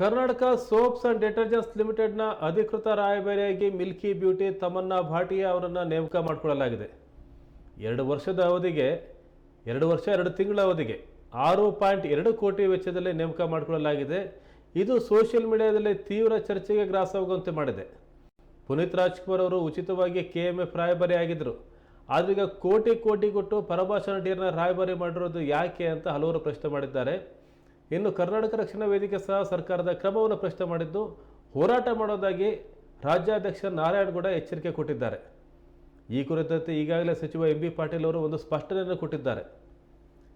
Karnataka soaps and detergents ಲಿಮಿಟೆಡ್ನ ಅಧಿಕೃತ ರಾಯಭಾರಿಯಾಗಿ ಮಿಲ್ಕಿ ಬ್ಯೂಟಿ ತಮನ್ನಾ ಭಾಟಿಯಾ ಅವರನ್ನು ನೇಮಕ ಮಾಡಿಕೊಳ್ಳಲಾಗಿದೆ. ಎರಡು ವರ್ಷದ ಅವಧಿಗೆ, ಎರಡು ವರ್ಷ, ಎರಡು ತಿಂಗಳ ಅವಧಿಗೆ ಆರು ಪಾಯಿಂಟ್ ಎರಡು ಕೋಟಿ ವೆಚ್ಚದಲ್ಲಿ ನೇಮಕ ಮಾಡಿಕೊಳ್ಳಲಾಗಿದೆ. ಇದು ಸೋಷಿಯಲ್ ಮೀಡಿಯಾದಲ್ಲಿ ತೀವ್ರ ಚರ್ಚೆಗೆ ಗ್ರಾಸವಾಗುವಂತೆ ಮಾಡಿದೆ. ಪುನೀತ್ ರಾಜ್ಕುಮಾರ್ ಅವರು ಉಚಿತವಾಗಿ ಕೆ ಎಂ ಎಫ್ ರಾಯಭಾರಿ ಆಗಿದ್ದರು ಆದ್ರೀಗ ಕೋಟಿ ಕೋಟಿ ಕೊಟ್ಟು ಪರಭಾಷಾ ನಟಿಯರನ್ನ ರಾಯಭಾರಿ ಮಾಡಿರೋದು ಯಾಕೆ ಅಂತ ಹಲವರು ಪ್ರಶ್ನೆ ಮಾಡಿದ್ದಾರೆ. ಇನ್ನು ಕರ್ನಾಟಕ ರಕ್ಷಣಾ ವೇದಿಕೆ ಸಹ ಸರ್ಕಾರದ ಕ್ರಮವನ್ನು ಪ್ರಶ್ನೆ ಮಾಡಿದ್ದು ಹೋರಾಟ ಮಾಡೋದಾಗಿ ರಾಜ್ಯಾಧ್ಯಕ್ಷ ನಾರಾಯಣಗೌಡ ಎಚ್ಚರಿಕೆ ಕೊಟ್ಟಿದ್ದಾರೆ. ಈ ಕುರಿತಂತೆ ಈಗಾಗಲೇ ಸಚಿವ ಎಂ ಬಿ ಪಾಟೀಲ್ ಅವರು ಒಂದು ಸ್ಪಷ್ಟನೆಯನ್ನು ಕೊಟ್ಟಿದ್ದಾರೆ.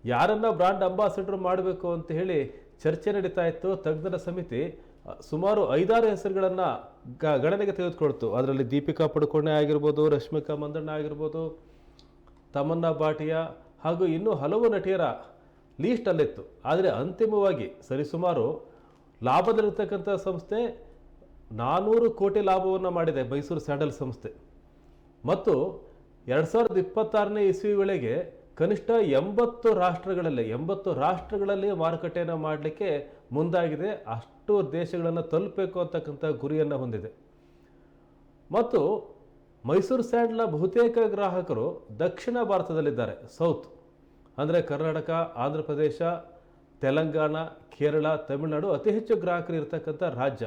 ಯಾರನ್ನ ಬ್ರಾಂಡ್ ಅಂಬಾಸಿಡರ್ ಮಾಡಬೇಕು ಅಂತ ಹೇಳಿ ಚರ್ಚೆ ನಡೀತಾ ಇತ್ತು. ತಜ್ಞರ ಸಮಿತಿ ಸುಮಾರು ಐದಾರು ಹೆಸರುಗಳನ್ನು ಗಣನೆಗೆ ತೆಗೆದುಕೊಳ್ತು. ಅದರಲ್ಲಿ ದೀಪಿಕಾ ಪಡುಕೋಣೆ ಆಗಿರ್ಬೋದು, ರಶ್ಮಿಕಾ ಮಂದಣ್ಣ ಆಗಿರ್ಬೋದು, ತಮನ್ನಾ ಭಾಟಿಯಾ ಹಾಗೂ ಇನ್ನೂ ಹಲವು ನಟಿಯರ ಲೀಸ್ಟ್ ಅಲ್ಲಿತ್ತು. ಆದರೆ ಅಂತಿಮವಾಗಿ ಸರಿಸುಮಾರು ಲಾಭದಲ್ಲಿರ್ತಕ್ಕಂಥ ಸಂಸ್ಥೆ ನಾನ್ನೂರು ಕೋಟಿ ಲಾಭವನ್ನು ಮಾಡಿದೆ, ಮೈಸೂರು ಸ್ಯಾಂಡಲ್ ಸಂಸ್ಥೆ. ಮತ್ತು ಎರಡು ಸಾವಿರದ ಇಪ್ಪತ್ತಾರನೇ ಇಸ್ವಿ ವೇಳೆಗೆ ಕನಿಷ್ಠ ಎಂಬತ್ತು ರಾಷ್ಟ್ರಗಳಲ್ಲಿ ಎಂಬತ್ತು ರಾಷ್ಟ್ರಗಳಲ್ಲಿ ಮಾರುಕಟ್ಟೆಯನ್ನು ಮಾಡಲಿಕ್ಕೆ ಮುಂದಾಗಿದೆ. ಅಷ್ಟು ದೇಶಗಳನ್ನು ತಲುಪಬೇಕು ಅಂತಕ್ಕಂಥ ಗುರಿಯನ್ನು ಹೊಂದಿದೆ. ಮತ್ತು ಮೈಸೂರು ಸ್ಯಾಂಡ್ಲ ಬಹುತೇಕ ಗ್ರಾಹಕರು ದಕ್ಷಿಣ ಭಾರತದಲ್ಲಿದ್ದಾರೆ, ಸೌತ್. ಅಂದರೆ ಕರ್ನಾಟಕ, ಆಂಧ್ರ ಪ್ರದೇಶ, ತೆಲಂಗಾಣ, ಕೇರಳ, ತಮಿಳುನಾಡು ಅತಿ ಹೆಚ್ಚು ಗ್ರಾಹಕರು ಇರತಕ್ಕಂಥ ರಾಜ್ಯ.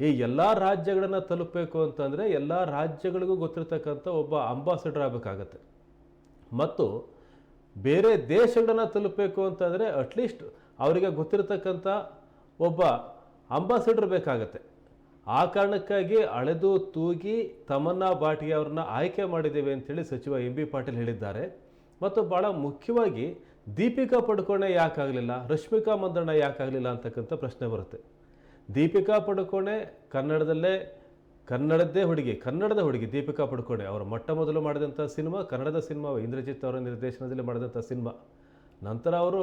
ಈ ಎಲ್ಲ ರಾಜ್ಯಗಳನ್ನು ತಲುಪಬೇಕು ಅಂತಂದರೆ ಎಲ್ಲ ರಾಜ್ಯಗಳಿಗೂ ಗೊತ್ತಿರತಕ್ಕಂಥ ಒಬ್ಬ ಅಂಬಾಸಿಡರ್ ಆಗಬೇಕಾಗತ್ತೆ. ಮತ್ತು ಬೇರೆ ದೇಶಗಳನ್ನು ತಲುಪಬೇಕು ಅಂತಂದರೆ ಅಟ್ಲೀಸ್ಟ್ ಅವರಿಗೆ ಗೊತ್ತಿರತಕ್ಕಂಥ ಒಬ್ಬ ಅಂಬಾಸಿಡರ್ ಬೇಕಾಗತ್ತೆ. ಆ ಕಾರಣಕ್ಕಾಗಿ ಅಳೆದು ತೂಗಿ ತಮನ್ನಾ ಬಾಟಿಗೆ ಅವ್ರನ್ನ ಆಯ್ಕೆ ಮಾಡಿದ್ದೇವೆ ಅಂತೇಳಿ ಸಚಿವ ಎಂ ಬಿ ಪಾಟೀಲ್ ಹೇಳಿದ್ದಾರೆ. ಮತ್ತು ಭಾಳ ಮುಖ್ಯವಾಗಿ ದೀಪಿಕಾ ಪಡುಕೋಣೆ ಯಾಕಾಗಲಿಲ್ಲ, ರಶ್ಮಿಕಾ ಮಂದಣ್ಣ ಯಾಕಾಗಲಿಲ್ಲ ಅಂತಕ್ಕಂಥ ಪ್ರಶ್ನೆ ಬರುತ್ತೆ. ದೀಪಿಕಾ ಪಡುಕೋಣೆ ಕನ್ನಡದಲ್ಲೇ, ಕನ್ನಡದ್ದೇ ಹುಡುಗಿ, ಕನ್ನಡದ ಹುಡುಗಿ ದೀಪಿಕಾ ಪಡುಕೋಣೆ, ಅವರು ಮೊಟ್ಟ ಮೊದಲು ಮಾಡಿದಂಥ ಸಿನಿಮಾ, ಕನ್ನಡದ ಸಿನಿಮಾ, ಇಂದ್ರಜಿತ್ ಅವರ ನಿರ್ದೇಶನದಲ್ಲಿ ಮಾಡಿದಂಥ ಸಿನಿಮಾ. ನಂತರ ಅವರು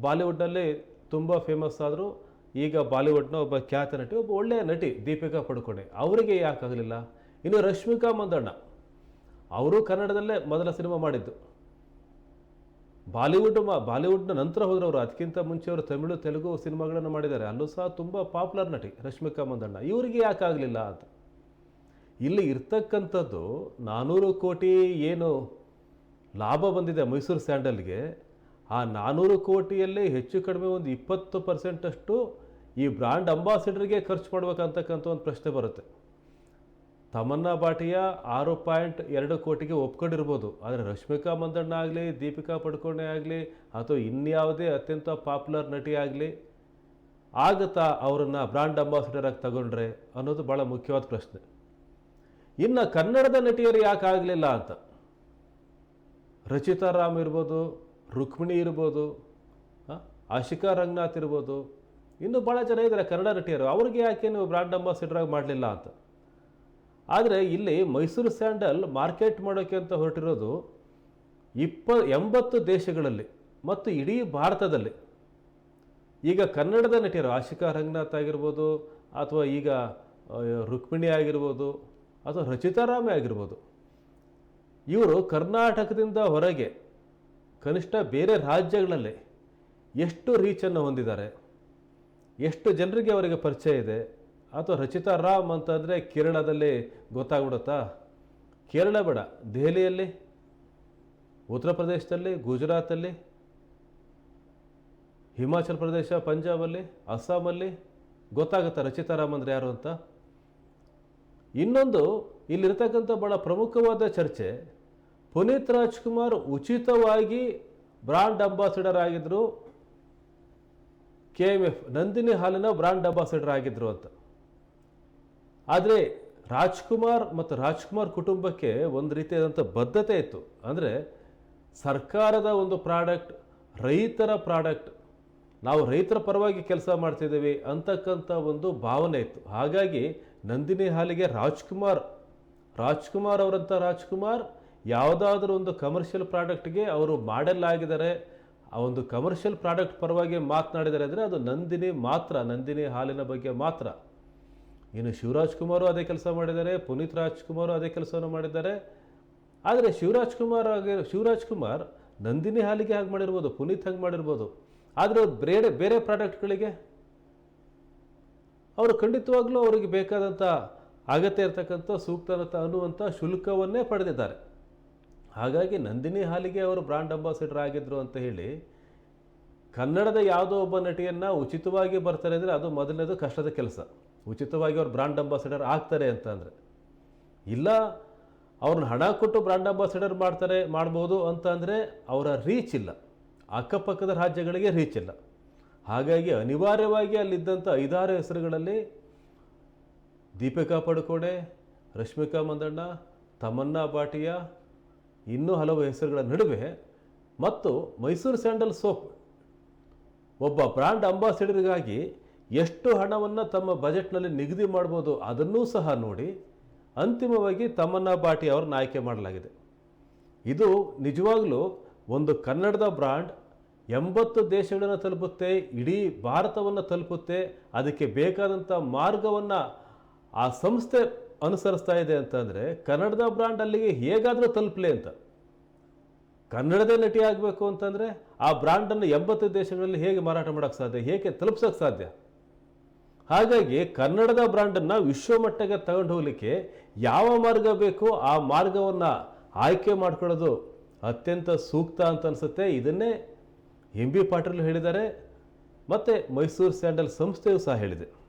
ಬಾಲಿವುಡ್ನಲ್ಲಿ ತುಂಬ ಫೇಮಸ್ ಆದರು, ಈಗ ಬಾಲಿವುಡ್ನ ಒಬ್ಬ ಖ್ಯಾತ ನಟಿ, ಒಬ್ಬ ಒಳ್ಳೆಯ ನಟಿ ದೀಪಿಕಾ ಪಡುಕೋಣೆ. ಅವರಿಗೆ ಯಾಕಾಗಲಿಲ್ಲ? ಇನ್ನು ರಶ್ಮಿಕಾ ಮಂದಣ್ಣ. ಅವರು ಕನ್ನಡದಲ್ಲೇ ಮೊದಲ ಸಿನಿಮಾ ಮಾಡಿದ್ದು. ಬಾಲಿವುಡ್ ಮಾ ಬಾಲಿವುಡ್ನ ನಂತರ ಹೋದ್ರೆ ಅವರು ಅದಕ್ಕಿಂತ ಮುಂಚೆ ಅವರು ತಮಿಳು, ತೆಲುಗು ಸಿನಿಮಾಗಳನ್ನು ಮಾಡಿದ್ದಾರೆ. ಅಲ್ಲೂ ಸಹ ತುಂಬ ಪಾಪ್ಯುಲರ್ ನಟಿ ರಶ್ಮಿಕಾ ಮಂದಣ್ಣ. ಇವರಿಗೆ ಯಾಕಾಗಲಿಲ್ಲ ಅಂತ? ಇಲ್ಲಿ ಇರ್ತಕ್ಕಂಥದ್ದು ನಾನ್ನೂರು ಕೋಟಿ ಏನು ಲಾಭ ಬಂದಿದೆ ಮೈಸೂರು ಸ್ಯಾಂಡಲ್ಗೆ. ಆ ನಾನ್ನೂರು ಕೋಟಿಯಲ್ಲಿ ಹೆಚ್ಚು ಕಡಿಮೆ ಒಂದು ಇಪ್ಪತ್ತು ಪರ್ಸೆಂಟಷ್ಟು ಈ ಬ್ರ್ಯಾಂಡ್ ಅಂಬಾಸಿಡರ್ಗೆ ಖರ್ಚು ಮಾಡ್ಬೇಕಂತಕ್ಕಂಥ ಒಂದು ಪ್ರಶ್ನೆ ಬರುತ್ತೆ. ತಮನ್ನಾ ಬಾಟಿಯ ಆರು ಪಾಯಿಂಟ್ ಎರಡು ಕೋಟಿಗೆ ಒಪ್ಕೊಂಡಿರ್ಬೋದು. ಆದರೆ ರಶ್ಮಿಕಾ ಮಂದಣ್ಣ ಆಗಲಿ, ದೀಪಿಕಾ ಪಡುಕೋಣೆ ಆಗಲಿ, ಅಥವಾ ಇನ್ಯಾವುದೇ ಅತ್ಯಂತ ಪಾಪ್ಯುಲರ್ ನಟಿ ಆಗಲಿ, ಆಗತ್ತಾ ಅವರನ್ನು ಬ್ರ್ಯಾಂಡ್ ಅಂಬಾಸಿಡರ್ ಆಗಿ ತಗೊಂಡ್ರೆ ಅನ್ನೋದು ಭಾಳ ಮುಖ್ಯವಾದ ಪ್ರಶ್ನೆ. ಇನ್ನು ಕನ್ನಡದ ನಟಿಯರು ಯಾಕೆ ಆಗಲಿಲ್ಲ ಅಂತ? ರಚಿತಾ ರಾಮ್ ಇರ್ಬೋದು, ರುಕ್ಮಿಣಿ ಇರ್ಬೋದು ಆಶಿಕಾ ರಂಗನಾಥ್ ಇರ್ಬೋದು, ಇನ್ನೂ ಭಾಳ ಜನ ಇದ್ದಾರೆ ಕನ್ನಡ ನಟಿಯರು. ಅವ್ರಿಗೆ ಯಾಕೆ ನೀವು ಬ್ರ್ಯಾಂಡ್ ಅಂಬಾಸಿಡರ್ ಆಗಿ ಮಾಡಲಿಲ್ಲ ಅಂತ? ಆದರೆ ಇಲ್ಲಿ ಮೈಸೂರು ಸ್ಯಾಂಡಲ್ ಮಾರ್ಕೆಟ್ ಮಾಡೋಕ್ಕೆ ಅಂತ ಹೊರಟಿರೋದು ಇಪ್ಪ ಎಂಬತ್ತು ದೇಶಗಳಲ್ಲಿ ಮತ್ತು ಇಡೀ ಭಾರತದಲ್ಲಿ. ಈಗ ಕನ್ನಡದ ನಟಿಯರು ಆಶಿಕಾ ರಂಗನಾಥ್ ಆಗಿರ್ಬೋದು ಅಥವಾ ಈಗ ರುಕ್ಮಿಣಿ ಆಗಿರ್ಬೋದು ಅಥವಾ ರಚಿತಾರಾಮೆ ಆಗಿರ್ಬೋದು. ಇವರು ಕರ್ನಾಟಕದಿಂದ ಹೊರಗೆ ಕನಿಷ್ಠ ಬೇರೆ ರಾಜ್ಯಗಳಲ್ಲಿ ಎಷ್ಟು ರೀಚನ್ನು ಹೊಂದಿದ್ದಾರೆ, ಎಷ್ಟು ಜನರಿಗೆ ಅವರಿಗೆ ಪರಿಚಯ ಇದೆ ಅಥವಾ ರಚಿತಾ ರಾಮ್ ಅಂತಂದರೆ ಕೇರಳದಲ್ಲಿ ಗೊತ್ತಾಗ್ಬಿಡುತ್ತಾ? ಕೇರಳ ಬೇಡ, ದೆಹಲಿಯಲ್ಲಿ? ಉತ್ತರ ಪ್ರದೇಶದಲ್ಲಿ? ಗುಜರಾತಲ್ಲಿ? ಹಿಮಾಚಲ ಪ್ರದೇಶ, ಪಂಜಾಬಲ್ಲಿ? ಅಸ್ಸಾಮಲ್ಲಿ? ಗೊತ್ತಾಗುತ್ತಾ ರಚಿತಾ ರಾಮ್ ಅಂದರೆ ಯಾರು ಅಂತ? ಇನ್ನೊಂದು, ಇಲ್ಲಿರ್ತಕ್ಕಂಥ ಭಾಳ ಪ್ರಮುಖವಾದ ಚರ್ಚೆ, ಪುನೀತ್ ರಾಜ್ಕುಮಾರ್ ಉಚಿತವಾಗಿ ಬ್ರಾಂಡ್ ಅಂಬಾಸಿಡರ್ ಆಗಿದ್ದರು ಕೆ ಎಂ ಎಫ್, ನಂದಿನಿ ಹಾಲಿನ ಬ್ರಾಂಡ್ ಅಂಬಾಸಿಡರ್ ಆಗಿದ್ದರು ಅಂತ. ಆದರೆ ರಾಜ್ಕುಮಾರ್ ಮತ್ತು ರಾಜ್ಕುಮಾರ್ ಕುಟುಂಬಕ್ಕೆ ಒಂದು ರೀತಿಯಾದಂಥ ಬದ್ಧತೆ ಇತ್ತು. ಅಂದರೆ ಸರ್ಕಾರದ ಒಂದು ಪ್ರಾಡಕ್ಟ್, ರೈತರ ಪ್ರಾಡಕ್ಟ್, ನಾವು ರೈತರ ಪರವಾಗಿ ಕೆಲಸ ಮಾಡ್ತಿದ್ದೀವಿ ಅಂತಕ್ಕಂಥ ಒಂದು ಭಾವನೆ ಇತ್ತು. ಹಾಗಾಗಿ ನಂದಿನಿ ಹಾಲಿಗೆ ರಾಜ್ಕುಮಾರ್ ರಾಜ್ಕುಮಾರ್ ಅವರಂಥ ರಾಜ್ಕುಮಾರ್ ಯಾವುದಾದ್ರೂ ಒಂದು ಕಮರ್ಷಿಯಲ್ ಪ್ರಾಡಕ್ಟ್ಗೆ ಅವರು ಮಾಡೆಲ್ ಆಗಿದ್ದಾರೆ, ಆ ಒಂದು ಕಮರ್ಷಿಯಲ್ ಪ್ರಾಡಕ್ಟ್ ಪರವಾಗಿ ಮಾತನಾಡಿದ್ದಾರೆ ಅಂದರೆ ಅದು ನಂದಿನಿ ಮಾತ್ರ, ನಂದಿನಿ ಹಾಲಿನ ಬಗ್ಗೆ ಮಾತ್ರ. ಇನ್ನು ಶಿವರಾಜ್ ಕುಮಾರು ಅದೇ ಕೆಲಸ ಮಾಡಿದ್ದಾರೆ, ಪುನೀತ್ ರಾಜ್ಕುಮಾರು ಅದೇ ಕೆಲಸವನ್ನು ಮಾಡಿದ್ದಾರೆ. ಆದರೆ ಶಿವರಾಜ್ ಕುಮಾರ್ ಆಗಿ ಶಿವರಾಜ್ ಕುಮಾರ್ ನಂದಿನಿ ಹಾಲಿಗೆ ಹಾಗೆ ಮಾಡಿರ್ಬೋದು, ಪುನೀತ್ ಹಾಗೆ ಮಾಡಿರ್ಬೋದು. ಆದರೆ ಅವ್ರು ಬೇರೆ ಬೇರೆ ಪ್ರಾಡಕ್ಟ್ಗಳಿಗೆ? ಅವರು ಖಂಡಿತವಾಗ್ಲೂ ಅವರಿಗೆ ಬೇಕಾದಂಥ ಅಗತ್ಯ ಇರತಕ್ಕಂಥ ಸೂಕ್ತ ಅನ್ನುವಂಥ ಶುಲ್ಕವನ್ನೇ ಪಡೆದಿದ್ದಾರೆ. ಹಾಗಾಗಿ ನಂದಿನಿ ಹಾಲಿಗೆ ಅವರು ಬ್ರಾಂಡ್ ಅಂಬಾಸಿಡರ್ ಆಗಿದ್ದರು ಅಂತ ಹೇಳಿ ಕನ್ನಡದ ಯಾವುದೋ ಒಬ್ಬ ನಟಿಯನ್ನು ಉಚಿತವಾಗಿ ಬರ್ತಾರೆ ಅಂದರೆ ಅದು ಮೊದಲನೇದು ಕಷ್ಟದ ಕೆಲಸ. ಉಚಿತವಾಗಿ ಅವ್ರು ಬ್ರಾಂಡ್ ಅಂಬಾಸಿಡರ್ ಆಗ್ತಾರೆ ಅಂತ ಅಂದರೆ ಇಲ್ಲ ಅವ್ರನ್ನ ಹಣ ಕೊಟ್ಟು ಬ್ರಾಂಡ್ ಅಂಬಾಸಿಡರ್ ಮಾಡ್ತಾರೆ, ಮಾಡ್ಬೋದು ಅಂತ ಅಂದರೆ ಅವರ ರೀಚ್ ಇಲ್ಲ. ಅಕ್ಕಪಕ್ಕದ ರಾಜ್ಯಗಳಿಗೆ ರೀಚ್ ಇಲ್ಲ. ಹಾಗಾಗಿ ಅನಿವಾರ್ಯವಾಗಿ ಅಲ್ಲಿದ್ದಂಥ ಐದಾರು ಹೆಸರುಗಳಲ್ಲಿ ದೀಪಿಕಾ ಪಡುಕೋಣೆ, ರಶ್ಮಿಕಾ ಮಂದಣ್ಣ, ತಮನ್ನಾ ಬಾಟಿಯಾ ಇನ್ನೂ ಹಲವು ಹೆಸರುಗಳ ನಡುವೆ ಮತ್ತು ಮೈಸೂರು ಸ್ಯಾಂಡಲ್ ಸೋಪ್, ಒಬ್ಬ ಬ್ರ್ಯಾಂಡ್ ಅಂಬಾಸಿಡರ್ಗಾಗಿ ಎಷ್ಟು ಹಣವನ್ನು ತಮ್ಮ ಬಜೆಟ್ನಲ್ಲಿ ನಿಗದಿ ಮಾಡ್ಬೋದು ಅದನ್ನೂ ಸಹ ನೋಡಿ ಅಂತಿಮವಾಗಿ ತಮ್ಮನ್ನ ಬಾಟಿ ಅವ್ರನ್ನ ಆಯ್ಕೆ ಮಾಡಲಾಗಿದೆ. ಇದು ನಿಜವಾಗಲೂ ಒಂದು ಕನ್ನಡದ ಬ್ರಾಂಡ್ ಎಂಬತ್ತು ದೇಶಗಳನ್ನು ತಲುಪುತ್ತೆ, ಇಡೀ ಭಾರತವನ್ನು ತಲುಪುತ್ತೆ, ಅದಕ್ಕೆ ಬೇಕಾದಂಥ ಮಾರ್ಗವನ್ನು ಆ ಸಂಸ್ಥೆ ಅನುಸರಿಸ್ತಾ ಇದೆ ಅಂತಂದರೆ ಕನ್ನಡದ ಬ್ರಾಂಡ್ ಅಲ್ಲಿಗೆ ಹೇಗಾದರೂ ತಲುಪಲಿ ಅಂತ. ಕನ್ನಡದೇ ನಟಿ ಆಗಬೇಕು ಅಂತಂದರೆ ಆ ಬ್ರ್ಯಾಂಡನ್ನು ಎಂಬತ್ತು ದೇಶಗಳಲ್ಲಿ ಹೇಗೆ ಮಾರಾಟ ಮಾಡೋಕ್ಕೆ ಸಾಧ್ಯ, ಹೇಗೆ ತಲುಪ್ಸೋಕ್ಕೆ ಸಾಧ್ಯ? ಹಾಗಾಗಿ ಕನ್ನಡದ ಬ್ರ್ಯಾಂಡನ್ನು ವಿಶ್ವಮಟ್ಟಕ್ಕೆ ತಗೊಂಡು ಹೋಗಲಿಕ್ಕೆ ಯಾವ ಮಾರ್ಗ ಬೇಕೋ ಆ ಮಾರ್ಗವನ್ನು ಆಯ್ಕೆ ಮಾಡ್ಕೊಳ್ಳೋದು ಅತ್ಯಂತ ಸೂಕ್ತ ಅಂತ ಅನಿಸುತ್ತೆ. ಇದನ್ನೇ ಎಂ ಬಿ ಪಾಟೀಲ್ ಹೇಳಿದ್ದಾರೆ. ಮತ್ತು ಮೈಸೂರು ಸ್ಯಾಂಡಲ್ ಸಂಸ್ಥೆಯು ಸಹ ಹೇಳಿದೆ.